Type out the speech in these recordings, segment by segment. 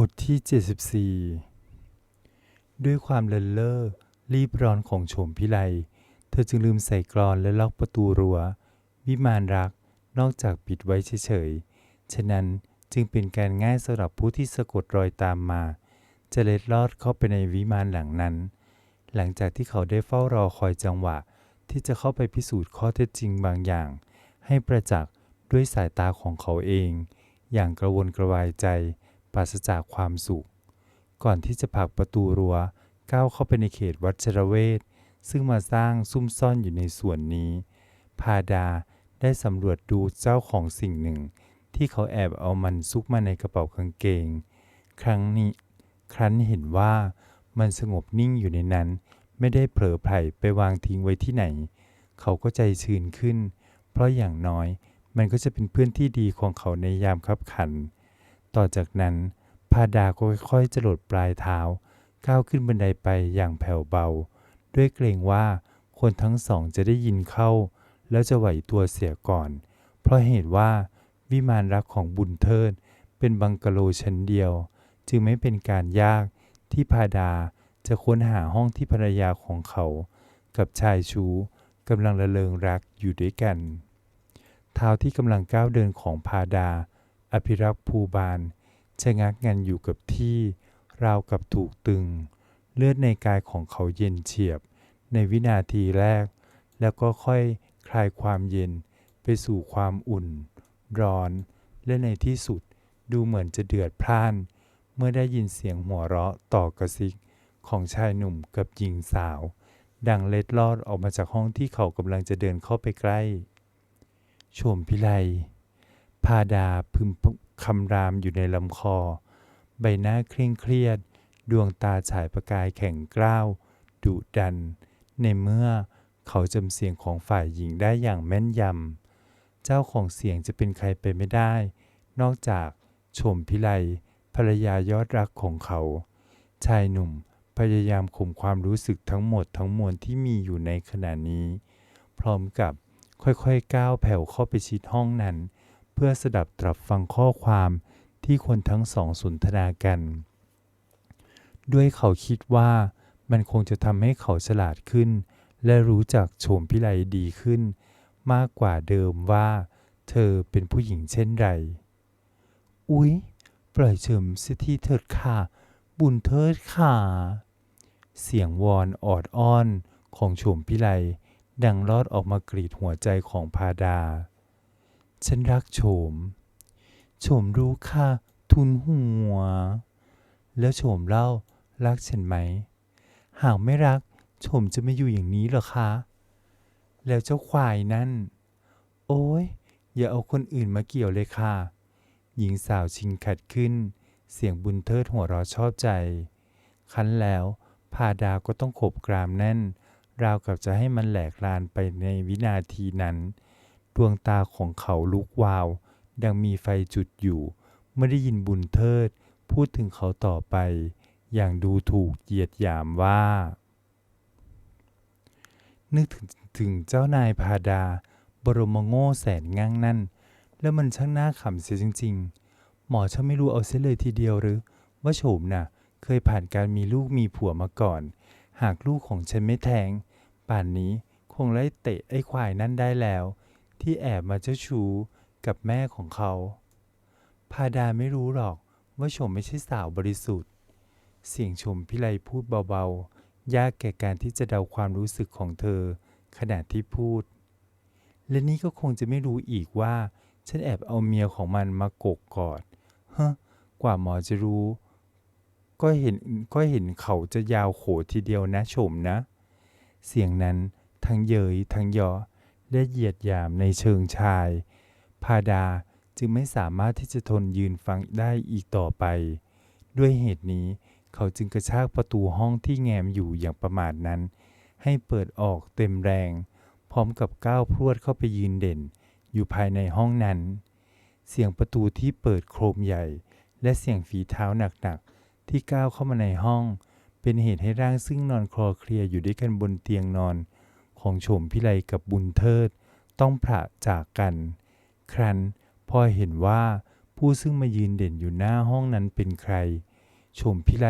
บทที่ 74 ด้วยความเลินเล่อรีบร้อนของโฉมพิไล เธอจึงลืมใส่กรอนและล็อกประตูรัว้ว วิมานรักนอกจากปิดไว้เฉยๆ ฉะนั้นจึงเป็นการง่ายสำหรับผู้ที่สะกดรอยตามมา จะเล็ดลอดเข้าไปในวิมานหลังนั้น หลังจากที่เขาได้เฝ้ารอคอยจังหวะ ที่จะเข้าไปพิสูจน์ข้อเท็จจริงบางอย่าง ให้ประจักษ์ด้วยสายตาของเขาเอง อย่างกระวนกระวายใจ ปราศจากความสุข ก่อนที่จะผลักประตูรัว้วก้าวเข้าไปในเขตวัชรเวทซึ่งมาสร้างซุ่มซ่อนอยู่ในส่วนนี้ พาดาได้สำรวจดูเจ้าของสิ่งหนึ่ง ที่เขาแอบเอามันซุกมาในกระเป๋ากางเกง ครั้งนี้ ครั้นเห็นว่ามันสงบนิ่งอยู่ในนั้น ไม่ได้เผลอไผลไปวางทิ้งไว้ที่ไหน เขาก็ใจชื้นขึ้น เพราะอย่างน้อยมันก็จะเป็นเพื่อนที่ดีของเขาในยามคับขัน ต่อจากนั้นพาดาก็ค่อยๆจรดปลายเท้าก้าวขึ้นบันไดไปอย่างแผ่วเบา ด้วยเกรงว่าคนทั้งสองจะได้ยินเข้า แล้วจะไหวตัวเสียก่อน เพราะเหตุว่าวิมานรักของบุญเทิดเป็นบังกะโลชั้นเดียว จึงไม่เป็นการยากที่พาดาจะค้นหาห้องที่ภรรยาของเขา กับชายชู้กำลังระเริงรักอยู่ด้วยกัน เท้าที่กำลังก้าวเดินของพาดา อภิรักษ์ภูบาลชะงักงันอยู่กับที่ ราวกับถูกตึง เลือดในกายของเขาเย็นเฉียบ ในวินาทีแรก แล้วก็ค่อยคลายความเย็นไปสู่ความอุ่น ร้อน และในที่สุดดูเหมือนจะเดือดพล่าน เมื่อได้ยินเสียงหัวเราะต่อกระซิกของชายหนุ่มกับหญิงสาว ดังเล็ดลอดออกมาจากห้องที่เขากำลังจะเดินเข้าไปใกล้โฉมพิไล พาดาพึมคำรามอยู่ในลำคอ ใบหน้าเคร่งเครียด ดวงตาฉายประกายแข็งกร้าว ดุดัน ในเมื่อเขาจำเสียงของฝ่ายหญิงได้อย่างแม่นยำ เจ้าของเสียงจะเป็นใครไปไม่ได้ นอกจากโฉมพิไลภรรยายอดรักของเขา ชายหนุ่มพยายามข่มความรู้สึกทั้งหมดทั้งมวลที่มีอยู่ในขณะนี้ พร้อมกับค่อยๆก้าวแผ่วเข้าไปชิดห้องนั้น เพื่อสดับตรับฟังข้อความที่คนทั้งสองสนทนากัน ด้วยเขาคิดว่ามันคงจะทำให้เขาฉลาดขึ้น และรู้จักโฉมพิไลดีขึ้น มากกว่าเดิมว่า เธอเป็นผู้หญิงเช่นไร อุ๊ย ปล่อยเฉิมสียทีเถิดค่ะ บุญเทิดค่ะ เสียงวอนออดอ้อนของโฉมพิไลดังลอดออกมากรีดหัวใจของพาดา ฉันรักโฉม โฉมรู้ค่ะ ทุนหัว แล้วโฉมเล่ารักฉันไหม หากไม่รัก โฉมจะไม่อยู่อย่างนี้หรอคะ แล้วเจ้าควายนั่น โอ้ยอย่าเอาคนอื่นมาเกี่ยวเลยค่ะ หญิงสาวชิงขัดขึ้น เสียงบุญเทิดหัวเราะชอบใจ คันแล้วพาดาก็ต้องขบกรามแน่น ราวกับจะให้มันแหลกลานไปในวินาทีนั้น ดวงตาของเขาลุกวาว ดังมีไฟจุดอยู่เมื่อได้ยินบุญเทิด พูดถึงเขาต่อไป อย่างดูถูกเหยียดหยามว่า นึกถึงถึงเจ้านายพาดา บรมโง่แสนง่างนั่น แล้วมันช่างน่าขำเสียจริง ๆ หมอช่างไม่รู้เอาเสียเลยทีเดียวหรือ ว่าโฉมน่ะ เคยผ่านการมีลูกมีผัวมาก่อน หากลูกของฉันไม่แทง ป่านนี้คงไล่เตะไอ้ควายนั่นได้แล้ว ที่แอบมาเจ้าชู้กับแม่ของเขา พาดาไม่รู้หรอกว่าชมไม่ใช่สาวบริสุทธิ์ เสียงชมพิไลพูดเบาๆ ยากแก่การที่จะเดาความรู้สึกของเธอ ขณะที่พูด และนี่ก็คงจะไม่รู้อีกว่า ฉันแอบเอาเมียของมันมากกกอดฮะกว่าหมอจะรู้ ก็เห็นก็เห็นเขาจะยาวโขทีเดียวนะชมนะ เสียงนั้นทั้งเยยทั้งยอ และเหยียดหยามในเชิงชาย พาดาจึงไม่สามารถที่จะทนยืนฟังได้อีกต่อไป ด้วยเหตุนี้เขาจึงกระชากประตูห้องที่แงมอยู่อย่างประมาทนั้น ให้เปิดออกเต็มแรง พร้อมกับก้าวพรวดเข้าไปยืนเด่น อยู่ภายในห้องนั้น เสียงประตูที่เปิดโครมใหญ่ และเสียงฝีเท้าหนักๆที่ก้าวเข้ามาในห้อง เป็นเหตุให้ร่างซึ่งนอนคลอเคลียอยู่ด้วยกันบนเตียงนอน ของโฉมพิไลกับบุญเทิด ต้องพระจากกัน ครั้นพอเห็นว่าผู้ซึ่งมายืนเด่นอยู่หน้าห้องนั้นเป็นใครชมพิไล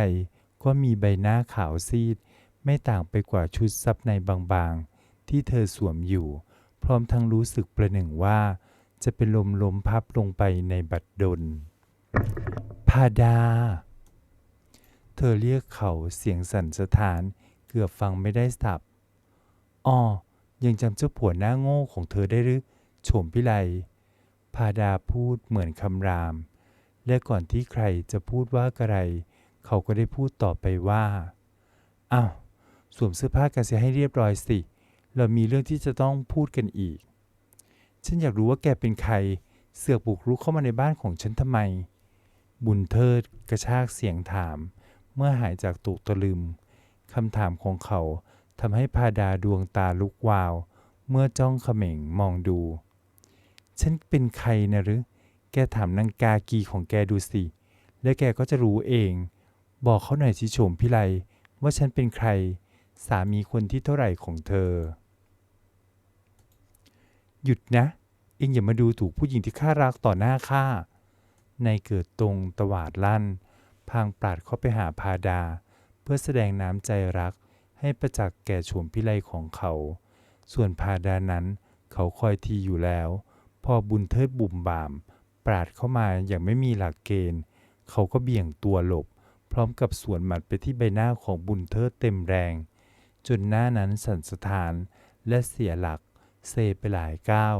ก็มีใบหน้าขาวซีด ไม่ต่างไปกว่าชุดซับในบางๆ ที่เธอสวมอยู่ พร้อมทั้งรู้สึกประหนึ่งว่า จะเป็นลมล้มพับลงไปในบัดดลพาดา เธอเรียกเขาเสียงสั่นสะท้านเกือบฟังไม่ได้สับ อ้อยังจำเจ้าผัวหน้าโง่ของเธอได้หรือโฉมพิไลพาดาพูดเหมือนคำราม และก่อนที่ใครจะพูดว่ากระไร เขาก็ได้พูดต่อไปว่าอ้าวสวมเสื้อผ้ากันเสียให้เรียบร้อยสิ เรามีเรื่องที่จะต้องพูดกันอีก ฉันอยากรู้ว่าแกเป็นใคร เสือกบุกรุกเข้ามาในบ้านของฉันทำไม บุญเทิดกระชากเสียงถาม เมื่อหายจากตุกตะลึมคำถามของเขา ทำให้พาดาดวงตาลุกวาว เมื่อจ้องเขม่งมองดู ฉันเป็นใครนะหรือ แกถามนางกากีของแกดูสิ และแกก็จะรู้เอง บอกเขาหน่อยสิโฉมพิไลว่าฉันเป็นใคร สามีคนที่เท่าไหร่ของเธอ หยุดนะ เองอย่ามาดูถูกผู้หญิงที่ข้ารักต่อหน้าข้าในเกิดตรงตวาดลั่น พางปราดเข้าไปหาพาดา เพื่อแสดงน้ำใจรัก ให้ประจักษ์แก่โฉมพิไลของเขา ส่วนพาดานั้นเขาคอยทีอยู่แล้ว พอบุญเทิดบุ่มบาม ปราดเข้ามาอย่างไม่มีหลักเกณฑ์ เขาก็เบี่ยงตัวหลบ พร้อมกับสวนหมัดไปที่ใบหน้าของบุญเทิดเต็มแรง จนหน้านั้นสั่นสะท้านและเสียหลัก เซไปหลายก้าว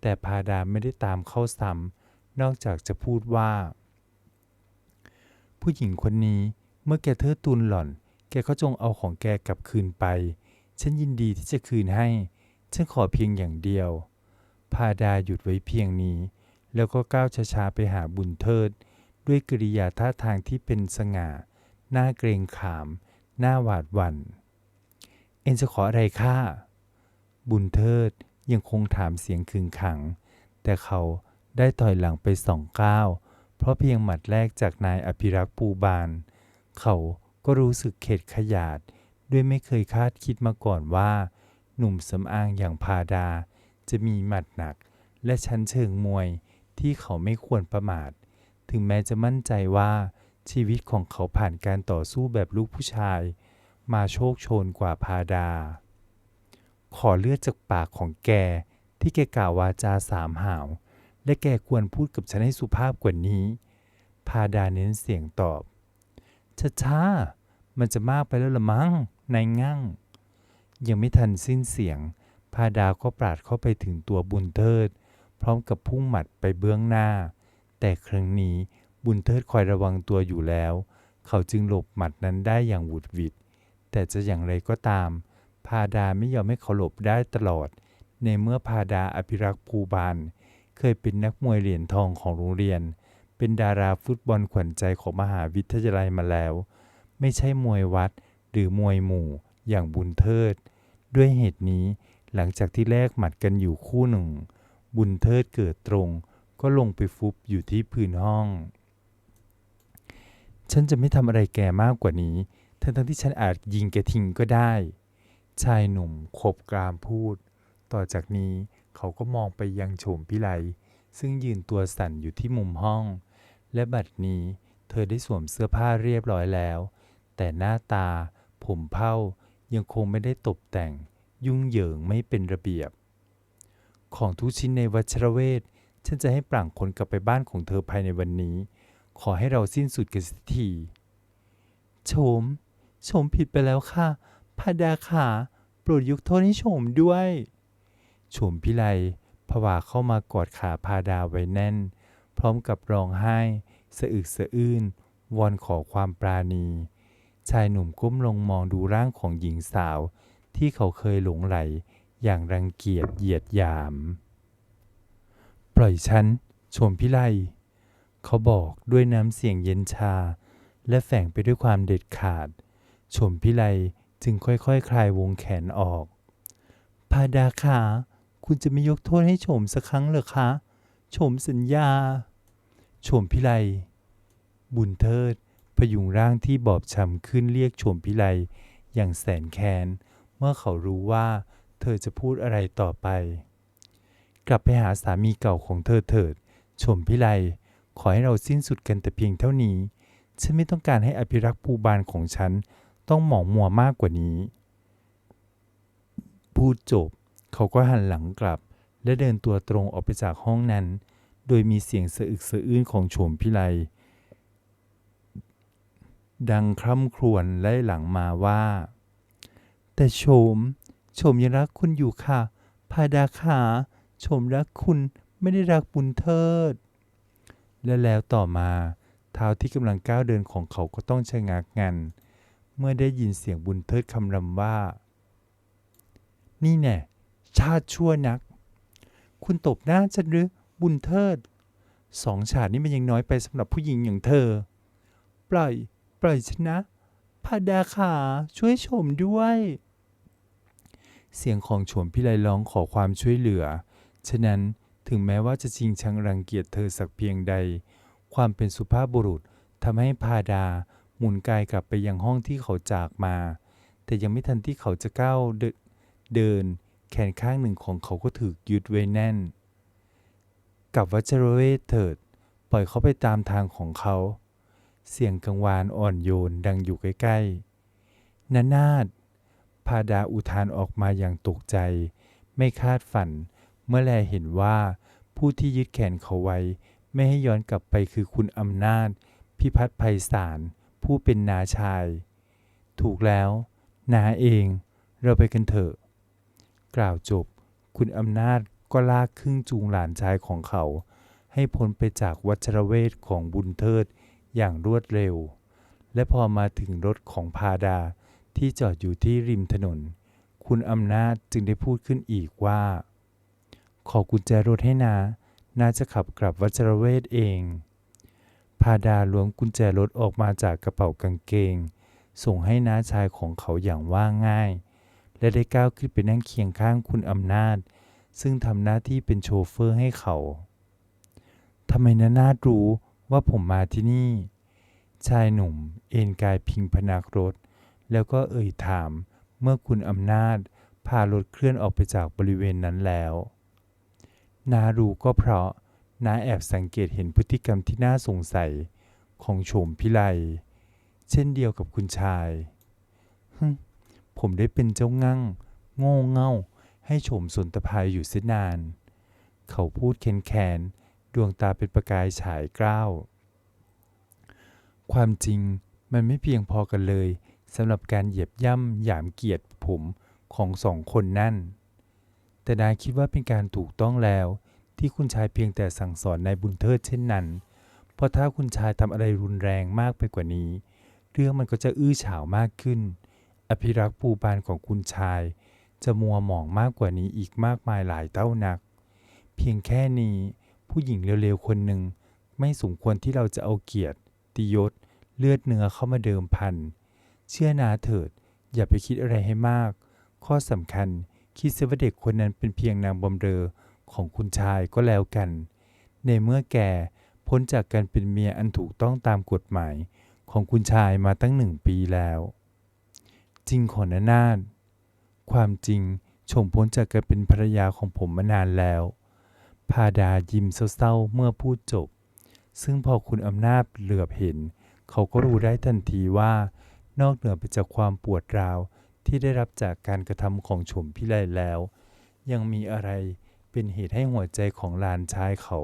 แต่พาดาไม่ได้ตามเข้าซ้ำนอกจากจะพูดว่า ผู้หญิงคนนี้เมื่อแกเทิดตุนหล่อน แกก็จงเอาของแกกลับคืนไป ฉันยินดีที่จะคืนให้ ฉันขอเพียงอย่างเดียว พาดาหยุดไว้เพียงนี้ แล้วก็ก้าวช้าๆไปหาบุญเทิด ด้วยกริยาท่าทางที่เป็นสง่า หน้าเกรงขาม หน้าหวาดหวัน่น เอ็นจะขออะไรข้า บุญเทิดยังคงถามเสียงขึงขัง แต่เขาได้ถอยหลังไปสองก้าว เพราะเพียงหมัดแรกจากนายอภิรักษ์ปูบาน เขา ก็รู้สึกเข็ดขยาด ด้วยไม่เคยคาดคิดมาก่อนว่า หนุ่มสำอางอย่างพาดา จะมีหมัดหนัก และชั้นเชิงมวยที่เขาไม่ควรประมาท ถึงแม้จะมั่นใจว่าชีวิตของเขาผ่านการต่อสู้แบบลูกผู้ชาย มาโชคโชนกว่าพาดา ขอเลือดจากปากของแก ที่แกกล่าววาจาสามหาว และแกควรพูดกับฉันให้สุภาพกว่านี้ พาดาเน้นเสียงตอบช้าๆ มันจะมากไปแล้วละมั้งนายงั่ง ยังไม่ทันสิ้นเสียง พาดาก็ปราดเข้าไปถึงตัวบุญเทิด พร้อมกับพุ่งหมัดไปเบื้องหน้า แต่ครั้งนี้บุญเทิดคอยระวังตัวอยู่แล้ว เขาจึงหลบหมัดนั้นได้อย่างหวุดหวิด แต่จะอย่างไรก็ตาม พาดาไม่ยอมให้เขาหลบได้ตลอด ในเมื่อพาดาอภิรักษ์ภูบาลเคยเป็นนักมวยเหรียญทองของโรงเรียน เป็นดาราฟุตบอลขวัญใจของมหาวิทยาลัยมาแล้ว ไม่ใช่มวยวัดหรือมวยหมู่อย่างบุญเทิด ด้วยเหตุนี้หลังจากที่แลกหมัดกันอยู่คู่หนึ่ง บุญเทิดเกิดตรง ก็ลงไปฟุบอยู่ที่พื้นห้อง ฉันจะไม่ทำอะไรแกมากกว่านี้ ทั้งทั้งที่ฉันอาจยิงแกทิ้งก็ได้ ชายหนุ่มขบกรามพูด ต่อจากนี้เขาก็มองไปยังโฉมพิไลซึ่งยืนตัวสั่นอยู่ที่มุมห้อง และบัดนี้เธอได้สวมเสื้อผ้าเรียบร้อยแล้ว แต่หน้าตาผมเผ้ายังคงไม่ได้ตกแต่ง ยุ่งเหยิงไม่เป็นระเบียบ ของทุกชิ้นในวัชรเวทฉันจะให้ปร่างคนกลับไปบ้านของเธอภายในวันนี้ ขอให้เราสิ้นสุดกันสักทีโฉมโฉมผิดไปแล้วค่ะพาดาขาโปรดยกโทษให้โฉมด้วยโฉมพิไลผวาเข้ามากอดขาพาดาไว้แน่น พร้อมกับร้องไห้ สะอึกสะอื้นวอนขอความปราณี ชายหนุ่มก้มลงมองดูร่างของหญิงสาว ที่เขาเคยหลงไหล อย่างรังเกียจเหยียดหยาม ปล่อยฉันโฉมพิไลเขาบอกด้วยน้ำเสียงเย็นชา และแฝงไปด้วยความเด็ดขาดโฉมพิไลจึงค่อยๆคคลายวงแขนออก พาดาขาคุณจะไม่ยกโทษให้โฉมสักครั้งเหรอคะโฉมสัญญาโฉมพิไลบุญเทิด พยุงร่างที่บอบช้ำขึ้นเรียกโฉมพิไลอย่างแสนแค้นเมื่อเขารู้ว่าเธอจะพูดอะไรต่อไป กลับไปหาสามีเก่าของเธอเถิดโฉมพิไลขอให้เราสิ้นสุดกันแต่เพียงเท่านี้ ฉันไม่ต้องการให้อภิรักษ์ภูบาลของฉันต้องหมองมัวมากกว่านี้ พูดจบ เขาก็หันหลังกลับ และเดินตัวตรงออกไปจากห้องนั้น โดยมีเสียงสะอึกสะอื้นของโฉมพิไล ดังคร่ำครวญไล่หลังมาว่า แต่โฉมโฉมยังรักคุณอยู่ค่ะ พาดาขาโฉมรักคุณไม่ได้รักบุญเทิด และแล้วต่อมาเท้าที่กำลังก้าวเดินของเขาก็ต้องชะงักงัน เมื่อได้ยินเสียงบุญเทิดคำรำว่า นี่แน่ชาติชั่วนัก คุณตบหน้าฉันหรือบุญเทิดสองฉาดนี่มันยังน้อยไปสำหรับผู้หญิงอย่างเธอ ปล่อย ปล่อยฉันนะพาดาขาช่วยชมด้วย เสียงของโฉมพิไลร้องขอความช่วยเหลือ ฉะนั้นถึงแม้ว่าจะจริงชังรังเกียจเธอสักเพียงใด ความเป็นสุภาพบุรุษทำให้พาดาหมุนกายกลับไปยังห้องที่เขาจากมา แต่ยังไม่ทันที่เขาจะก้าวเดิน แขนข้างหนึ่งของเขาก็ถูกยึดไว้แน่น กับวัชรเวทเถิด ปล่อยเขาไปตามทางของเขา เสียงกังวานอ่อนโยนดังอยู่ใกล้ๆนานาดพาดาอุทานออกมาอย่างตกใจ ไม่คาดฝัน เมื่อแลเห็นว่าผู้ที่ยึดแขนเขาไว้ ไม่ให้ย้อนกลับไปคือคุณอำนาจ พิพัฒน์ไพศาลผู้เป็นนาชาย ถูกแล้ว นาเอง เราไปกันเถอะ กล่าวจบ คุณอำนาจก็ลากครึ่งจูงหลานชายของเขา ให้พ้นไปจากวัชรเวทของบุญเทิด อย่างรวดเร็ว และพอมาถึงรถของพาดาที่จอดอยู่ที่ริมถนน คุณอำนาจจึงได้พูดขึ้นอีกว่า ขอกุญแจรถให้นานาจะขับกลับวัชรเวทเอง พาดาล้วงกุญแจรถออกมาจากกระเป๋ากางเกง ส่งให้น้าชายของเขาอย่างว่าง่าย และได้ก้าวขึ้นไปนั่งเคียงข้างคุณอำนาจ ซึ่งทำหน้าที่เป็นโชเฟอร์ให้เขาทำไมนานาดรู้ ว่าผมมาที่นี่ ชายหนุ่ม เอนกายพิงพนักรถ แล้วก็เอ่ยถามเมื่อคุณอำนาจพารถเคลื่อนออกไปจากบริเวณนั้นแล้ว นารู้ก็เพราะนาแอบสังเกตเห็นพฤติกรรมที่น่าสงสัยของโฉมพิไลเช่นเดียวกับคุณชาย ผมได้เป็นเจ้างั่งโง่เง่า ให้โฉมสนตภายอยู่เสียนาน เขาพูดแคนแคน ดวงตาเป็นประกายฉายกล้าว ความจริงมันไม่เพียงพอกันเลยสำหรับการเหยียบย่ำหยามเกียรติผมของสองคนนั่น แต่นายคิดว่าเป็นการถูกต้องแล้วที่คุณชายเพียงแต่สั่งสอนนายบุญเทิดเช่นนั้น เพราะถ้าคุณชายทำอะไรรุนแรงมากไปกว่านี้ เรื่องมันก็จะอื้อฉาวมากขึ้น อภิรักษ์ปูบานของคุณชาย จะมัวหมองมากกว่านี้อีกมากมายหลายเท่านัก เพียงแค่นี้ ผู้หญิงเร็วๆคนหนึ่ง ไม่สมควรที่เราจะเอาเกียรติติยศ เลือดเนื้อเข้ามาเดิมพัน เชื่อนาเถิด อย่าไปคิดอะไรให้มาก ข้อสำคัญคิดเสียว่าเด็กคนนั้นเป็นเพียงนางบำเรอของคุณชายก็แล้วกัน ในเมื่อแกพ้นจากการเป็นเมียอันถูกต้องตามกฎหมายของคุณชายมาตั้งหนึ่งปีแล้ว จริงขอนานาความจริงชมพ้นจากการเป็นภรรยาของผมมานานแล้ว พาดายิ้มเศร้าๆเมื่อพูดจบ ซึ่งพอคุณอำนาจเหลือบเห็น เขาก็รู้ได้ทันทีว่า นอกเหนือไปจากความปวดร้าวที่ได้รับจากการกระทำของชมพิไลแล้ว ยังมีอะไรเป็นเหตุให้หัวใจของหลานชายเขา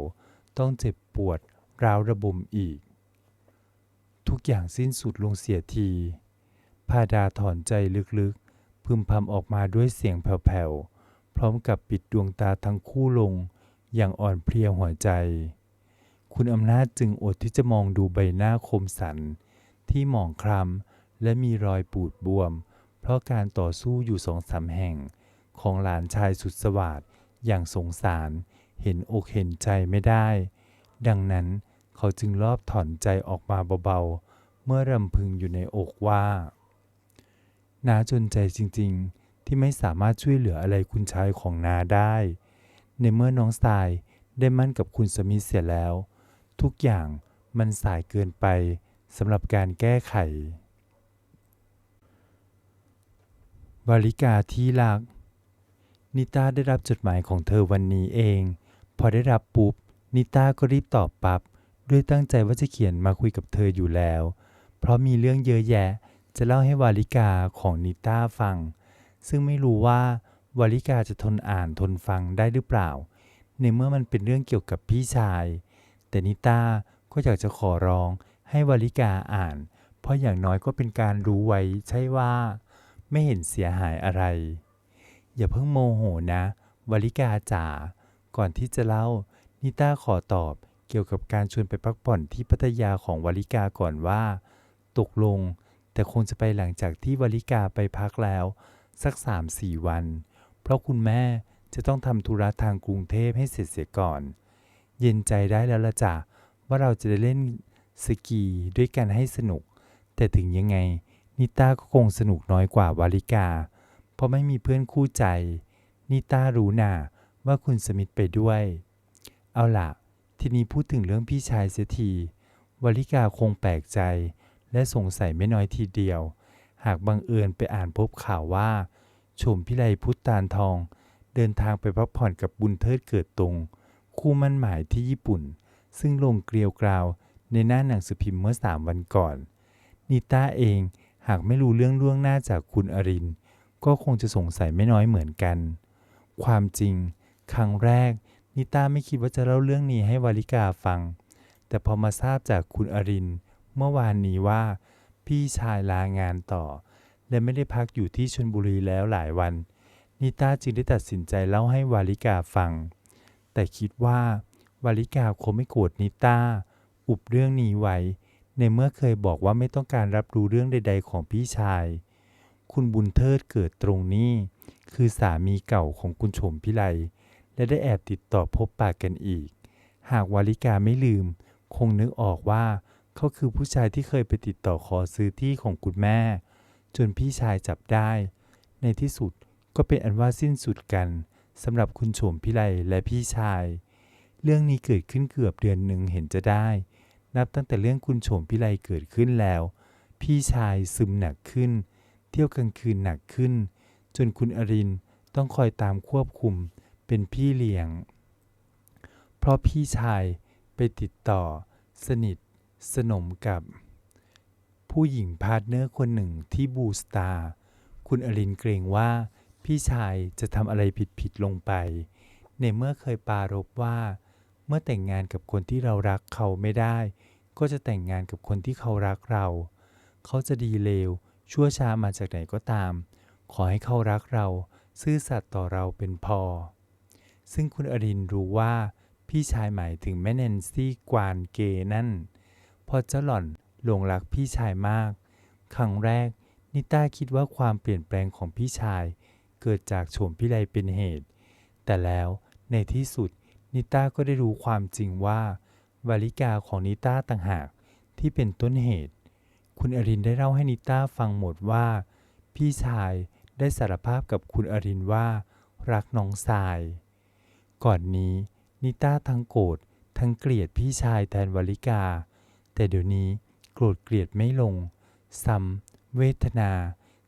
ต้องเจ็บปวดร้าวระบมอีก ทุกอย่างสิ้นสุดลงเสียที พาดาถอนใจลึกๆ พึมพำออกมาด้วยเสียงแผ่วๆ พร้อมกับปิดดวงตาทั้งคู่ลง อย่างอ่อนเพลียหัวใจ คุณอำนาจจึงอดที่จะมองดูใบหน้าคมสัน ที่หมองคล้ำและมีรอยปูดบวม เพราะการต่อสู้อยู่สองสามแห่ง ของหลานชายสุดสวัสดอย่างสงสารเห็นอกเห็นใจไม่ได้ ดังนั้นเขาจึงรอบถอนใจออกมาเบาๆ เมื่อรำพึงอยู่ในอกว่าน้าจนใจจริงๆ ที่ไม่สามารถช่วยเหลืออะไรคุณชายของนาได้ ในเมื่อน้องสายได้มั่นกับคุณสมิธเสียแล้ว ทุกอย่างมันสายเกินไปสำหรับการแก้ไขวาลิกาที่รัก นิต้าได้รับจดหมายของเธอวันนี้เอง พอได้รับปุ๊บ นิต้าก็รีบตอบปับ๊บด้วยตั้งใจว่าจะเขียนมาคุยกับเธออยู่แล้ว เพราะมีเรื่องเยอะแยะ จะเล่าให้วาลิกาของนิต้าฟัง ซึ่งไม่รู้ว่า วาลิกาจะทนอ่านทนฟังได้หรือเปล่า ในเมื่อมันเป็นเรื่องเกี่ยวกับพี่ชาย แต่นิต้าก็อยากจะขอร้องให้วาลิกาอ่าน เพราะอย่างน้อยก็เป็นการรู้ไว้ใช่ว่า ไม่เห็นเสียหายอะไร อย่าเพิ่งโมโหนะวาลิกาจ๋าก่อนที่จะเล่า นิต้าขอตอบเกี่ยวกับการชวนไปพักผ่อนที่พัทยาของวาลิกาก่อนว่า ตกลง แต่คงจะไปหลังจากที่วาลิกาไปพักแล้ว สัก3-4วัน เพราะคุณแม่จะต้องทำธุระทางกรุงเทพให้เสร็จเสียก่อน เย็นใจได้แล้วละจ้ะว่าเราจะได้เล่นสกีด้วยกันให้สนุก แต่ถึงยังไง นิต้าก็คงสนุกน้อยกว่าวาลิกา เพราะไม่มีเพื่อนคู่ใจ นิต้ารู้น่ะว่าคุณสมิธไปด้วย เอาล่ะ ทีนี้พูดถึงเรื่องพี่ชายเสียทีวาลิกาคงแปลกใจ และสงสัยไม่น้อยทีเดียว หากบังเอิญไปอ่านพบข่าวว่า ชมพิไลพุทธตาลทอง เดินทางไปพักผ่อนกับบุญเทิดเกิดตรง คู่มั่นหมายที่ญี่ปุ่น ซึ่งลงเกลียวกราวในหน้าหนังสือพิมพ์เมื่อสามวันก่อน นิต้าเองหากไม่รู้เรื่องล่วงหน้าจากคุณอริน ก็คงจะสงสัยไม่น้อยเหมือนกัน ความจริง ครั้งแรก นิต้าไม่คิดว่าจะเล่าเรื่องนี้ให้วาลิกาฟัง แต่พอมาทราบจากคุณอริน เมื่อวานนี้ว่า พี่ชายลางานต่อ และไม่ได้พักอยู่ที่ชลบุรีแล้วหลายวัน นิต้าจึงได้ตัดสินใจเล่าให้วาลิกาฟัง แต่คิดว่าวาลิกาคงไม่โกรธนิต้า อุบเรื่องนี้ไว้ ในเมื่อเคยบอกว่าไม่ต้องการรับรู้เรื่องใด ๆ ของพี่ชาย คุณบุญเทิดเกิดตรงนี้ คือสามีเก่าของคุณชมพิไล และได้แอบติดต่อพบปากกันอีก หากวาลิกาไม่ลืม คงนึกออกว่าเขาคือผู้ชายที่เคยไปติดต่อขอซื้อที่ของคุณแม่ จนพี่ชายจับได้ ในที่สุดก็เป็นอันว่าสิ้นสุดกันสำหรับคุณโฉมพิไลและพี่ชาย เรื่องนี้เกิดขึ้นเกือบเดือนหนึ่งเห็นจะได้ นับตั้งแต่เรื่องคุณโฉมพิไลเกิดขึ้นแล้ว พี่ชายซึมหนักขึ้น เที่ยวกลางคืนหนักขึ้น จนคุณอรินต้องคอยตามควบคุมเป็นพี่เลี้ยง เพราะพี่ชายไปติดต่อ สนิท สนมกับ ผู้หญิงพาร์ทเนอร์คนหนึ่งที่บูสตาร์คุณอรินเกรงว่าพี่ชายจะทำอะไรผิดๆลงไป ในเมื่อเคยปารบว่า เมื่อแต่งงานกับคนที่เรารักเขาไม่ได้ ก็จะแต่งงานกับคนที่เขารักเรา เขาจะดีเลว ชั่วช้ามาจากไหนก็ตาม ขอให้เขารักเรา ซื่อสัตย์ต่อเราเป็นพอ ซึ่งคุณอรินร์รู้ว่า พี่ชายหมายถึงแม่แนนซี่กวานเกนั่น พอเจ้าหล่อน หลงรักพี่ชายมาก ครั้งแรก นิต้าคิดว่าความเปลี่ยนแปลงของพี่ชาย เกิดจากโฉมพิไลเป็นเหตุ แต่แล้วในที่สุด นิต้าก็ได้รู้ความจริงว่า วาลิกาของนิต้าต่างหากที่เป็นต้นเหตุ คุณอรินได้เล่าให้นิต้าฟังหมดว่า พี่ชายได้สารภาพกับคุณอรินว่า รักน้องทราย ก่อนนี้นิต้าทั้งโกรธทั้งเกลียดพี่ชายแทนวาลิกา แต่เดี๋ยวนี้ รธเกลียดไม่ลง ซ้ำเวทนา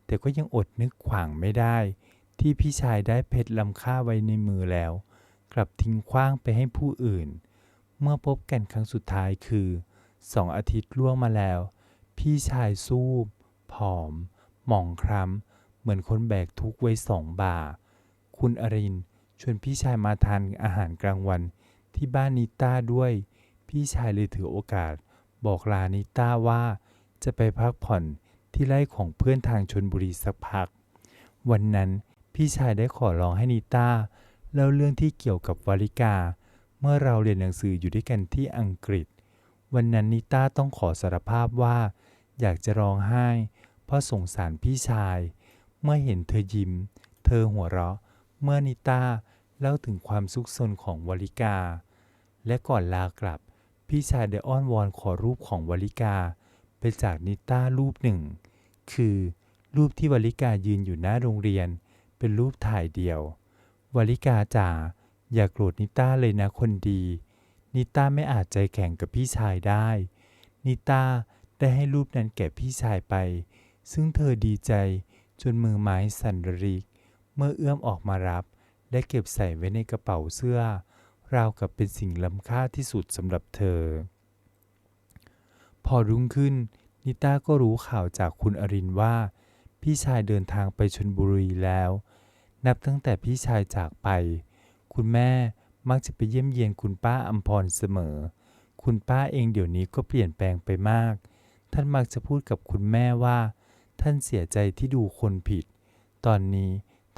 แต่ก็ยังอดนึกขวางไม่ได้ ที่พี่ชายได้เพชรลำค่าไว้ในมือแล้ว กลับทิ้งขว้างไปให้ผู้อื่น เมื่อพบกันครั้งสุดท้ายคือสองอาทิตย์ล่วงมาแล้ว พี่ชายซูบผอม หมองคล้ำเหมือนคนแบกทุกข์ไว้สองบ่า คุณอรินชวนพี่ชายมาทานอาหารกลางวันที่บ้านนิต้าด้วย พี่ชายเลยถือโอกาส บอกลานิต้าว่า จะไปพักผ่อนที่ไร่ของเพื่อนทางชนบุรีสักพัก วันนั้นพี่ชายได้ขอร้องให้นิต้าเล่าเรื่องที่เกี่ยวกับวาลิกา เมื่อเราเรียนหนังสืออยู่ด้วยกันที่อังกฤษ วันนั้นนิต้าต้องขอสารภาพว่า อยากจะร้องไห้ เพราะสงสารพี่ชาย เมื่อเห็นเธอยิ้ม เธอหัวเราะ เมื่อนิต้าเล่าถึงความซุกซนของวลิกา และก่อนลากลับ พี่ชายได้อ้อนวอนขอรูปของวลิกาไปจากนิต้ารูปหนึ่ง คือรูปที่วลิกายืนอยู่หน้าโรงเรียน เป็นรูปถ่ายเดียว วลิกาจ๋าอย่าโกรธนิต้าเลยนะคนดี นิต้าไม่อาจใจแข็งกับพี่ชายได้ นิต้าได้ให้รูปนั้นแก่พี่ชายไป ซึ่งเธอดีใจจนมือไม้สั่นระริก เมื่อเอื้อมออกมารับ และเก็บใส่ไว้ในกระเป๋าเสื้อ ราวกับเป็นสิ่งล้ำค่าที่สุดสำหรับเธอ พอรุ่งขึ้น นิต้าก็รู้ข่าวจากคุณอรินว่า พี่ชายเดินทางไปชลบุรีแล้ว นับตั้งแต่พี่ชายจากไป คุณแม่มักจะไปเยี่ยมเยียนคุณป้าอัมพรเสมอ คุณป้าเองเดี๋ยวนี้ก็เปลี่ยนแปลงไปมาก ท่านมักจะพูดกับคุณแม่ว่า ท่านเสียใจที่ดูคนผิด ตอนนี้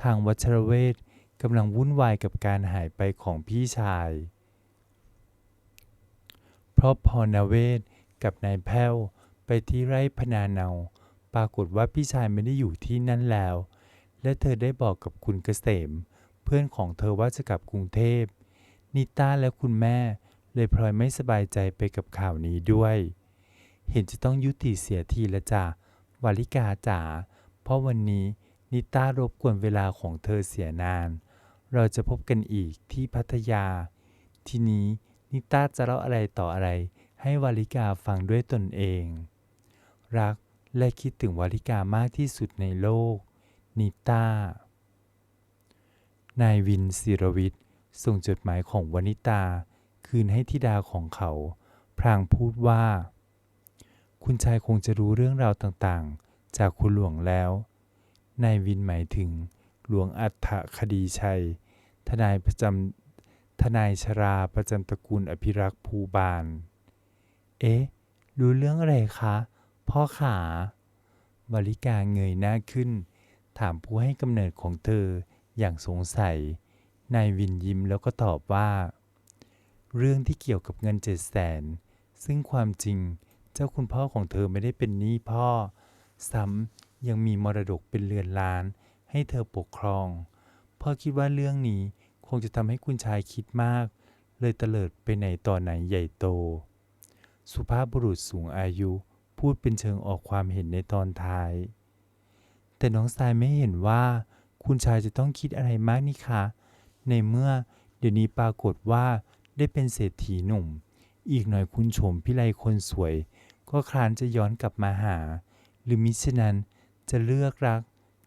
ทางวัชรเวท กำลังวุ่นวายกับการหายไปของพี่ชาย เพราะพอนาเวศกับนายแพ้วไปที่ไร่พนาเนา ปรากฏว่าพี่ชายไม่ได้อยู่ที่นั่นแล้ว และเธอได้บอกกับคุณเกษม เพื่อนของเธอว่าจะกลับกรุงเทพ นิต้าและคุณแม่เลยพลอยไม่สบายใจไปกับข่าวนี้ด้วย เห็นจะต้องยุติเสียทีละจ้ะวาลิกาจ๋า เพราะวันนี้นิต้ารบกวนเวลาของเธอเสียนาน เราจะพบกันอีกที่พัทยา ทีนี้นิต้าจะเล่าอะไรต่ออะไร ให้วาลิกาฟังด้วยตนเอง รักและคิดถึงวาลิกามากที่สุดในโลก นิต้านายวินศิรวิทย์ส่งจดหมายของวานิตา คืนให้ธิดาของเขาพลางพูดว่า คุณชายคงจะรู้เรื่องราวต่างๆ จากคุณหลวงแล้ว นายวินหมายถึงหลวงอัฏฐคดีชัย ทนายประจำทนายชราประจำตระกูลอภิรักษ์ภูบาล เอ๊ะ รู้เรื่องอะไรคะ พ่อขาวาลิกาเงยหน้าขึ้น ถามผู้ให้กำเนิดของเธออย่างสงสัย นายวินยิ้มแล้วก็ตอบว่า เรื่องที่เกี่ยวกับเงินเจ็ดแสน ซึ่งความจริงเจ้าคุณพ่อของเธอไม่ได้เป็นหนี้พ่อ ซ้ำยังมีมรดกเป็นเรือนล้านให้เธอปกครอง พ่อคิดว่าเรื่องนี้คงจะทำให้คุณชายคิดมาก เลยเตลิดไปไหนต่อไหนใหญ่โต สุภาพบุรุษสูงอายุพูดเป็นเชิงออกความเห็นในตอนท้าย แต่น้องทรายไม่เห็นว่า คุณชายจะต้องคิดอะไรมากนี่คะ ในเมื่อเดี๋ยวนี้ปรากฏว่าได้เป็นเศรษฐีหนุ่ม อีกหน่อยคุณโฉมพิไลคนสวย ก็คลานจะย้อนกลับมาหา หรือมิฉะนั้นจะเลือกรัก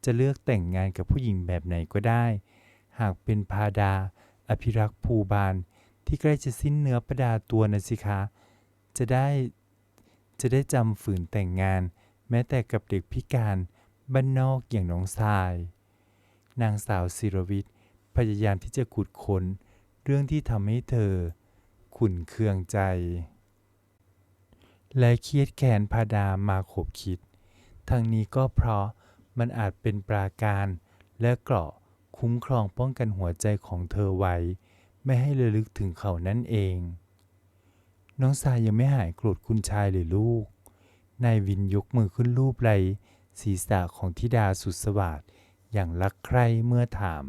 จะเลือกแต่งงานกับผู้หญิงแบบไหนก็ได้ หากเป็นพาดา อภิรักษ์ภูบาล ที่ใกล้จะสิ้นเนื้อประดาตัวนะสิคะ จะได้จะได้จำฝืนแต่งงาน แม้แต่กับเด็กพิการบ้านนอกอย่างน้องทราย นางสาวศิรวิทย์พยายามที่จะขุดค้นเรื่องที่ทำให้เธอ ขุนเคืองใจ และเครียดแค้นพาดามาขบคิด ทั้งนี้ก็เพราะมันอาจเป็นปราการและเกราะ คุ้มครองป้องกันหัวใจของเธอไว้ ไม่ให้ระลึกถึงเขานั่นเอง น้องสายยังไม่หายโกรธคุณชายหรือลูก นายวินยกมือขึ้นรูปไหลศีรษะของธิดาสุดสวัสดอย่างรักใคร่เมื่อถาม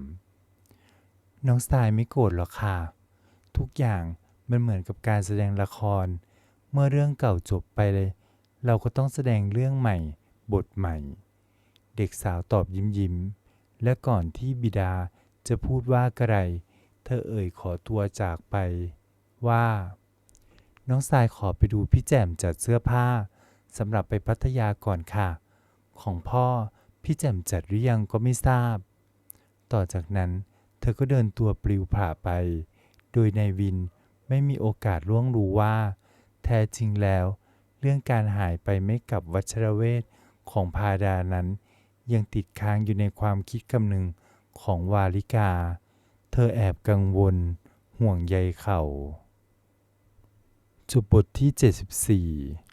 น้องสายไม่โกรธหรอกค่ะ ทุกอย่างมันเหมือนกับการแสดงละคร เมื่อเรื่องเก่าจบไปเลย เราก็ต้องแสดงเรื่องใหม่ บทใหม่ เด็กสาวตอบยิ้มยิ้ม และก่อนที่บิดาจะพูดว่ากระไรเธอเอ่ยขอตัวจากไป ว่า น้องสายขอไปดูพี่แจ่มจัดเสื้อผ้าสำหรับไปพัทยาก่อนค่ะ ของพ่อพี่แจ่มจัดหรือยังก็ไม่ทราบ ต่อจากนั้นเธอก็เดินตัวปลิวผ่าไป โดยนายวินไม่มีโอกาสล่วงรู้ว่า แท้จริงแล้ว เรื่องการหายไปไม่กลับวัชรเวทของพาดานั้น ยังติดค้างอยู่ในความคิดคำหนึ่งของวาลิกา เธอแอบกังวล ห่วงใยเขาจบบทที่ 74